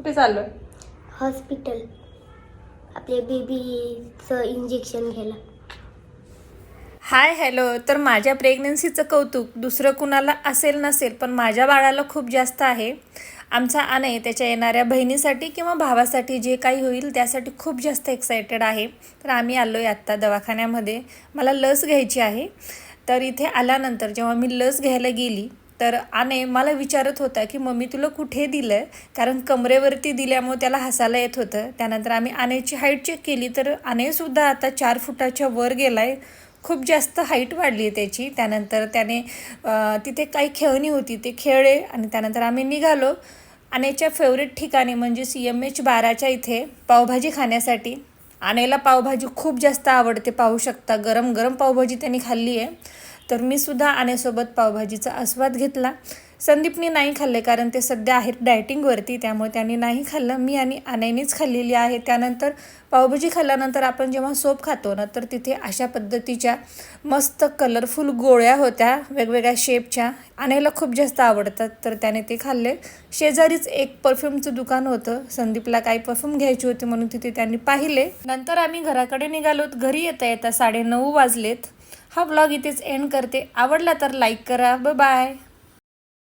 कुठे चाललोय हॉस्पिटल. आपल्या बेबीचं इंजेक्शन घ्यायला. हाय हॅलो तर माझ्या प्रेग्नन्सीचं कौतुक दुसरं कुणाला असेल नसेल पण माझ्या बाळाला खूप जास्त आहे. आमचा आनय त्याच्या येणाऱ्या बहिणीसाठी किंवा भावासाठी जे काही होईल त्यासाठी खूप जास्त एक्सायटेड आहे. तर आम्ही आलो आहे आत्ता दवाखान्यामध्ये. मला लस घ्यायची आहे. तर इथे आल्यानंतर जेव्हा मी लस घ्यायला गेली तर आने मला विचारत होता की मम्मी तुला कुठे दिलं कारण कमरेवरती दिल्यामुळे त्याला हसायला येत होतं. त्यानंतर आम्ही आनेची हाईट चेक केली तर आनेसुद्धा आता चार फुटाच्या वर गेला आहे खूप जास्त हाईट वाढली आहे त्याची. त्यानंतर त्याने तिथे काही खेळणी होती ते खेळले आणि त्यानंतर आम्ही निघालो. आनेच्या फेवरेट ठिकाणी म्हणजे सी एम एच बाराच्या इथे पावभाजी खाण्यासाठी. आनेला पावभाजी खूप जास्त आवडते. पाहू शकता गरम गरम पावभाजी त्यांनी खाल्ली आहे. तर मी सुद्धा आण्यासोबत पावभाजीचा आस्वाद घेतला. संदीपने नाही खाल्ले कारण ते सध्या आहेत डायटिंगवरती त्यामुळे त्यांनी नाही खाल्लं. मी आणि आनेनीच खाल्लेली आहे. त्यानंतर पावभाजी खाल्ल्यानंतर आपण जेव्हा सोप खातो ना तर तिथे अशा पद्धतीच्या मस्त कलरफुल गोळ्या होत्या वेगवेगळ्या शेपच्या आणायला खूप जास्त आवडतात तर त्याने ते खाल्ले. शेजारीच एक परफ्यूमचं दुकान होतं. संदीपला काही परफ्यूम घ्यायची होती म्हणून तिथे त्यांनी पाहिले. नंतर आम्ही घराकडे निघालो. घरी येता येता साडे नऊ वाजलेत. हा ब्लॉग इथेच एंड करते. आवडला तर लाईक करा. ब बाय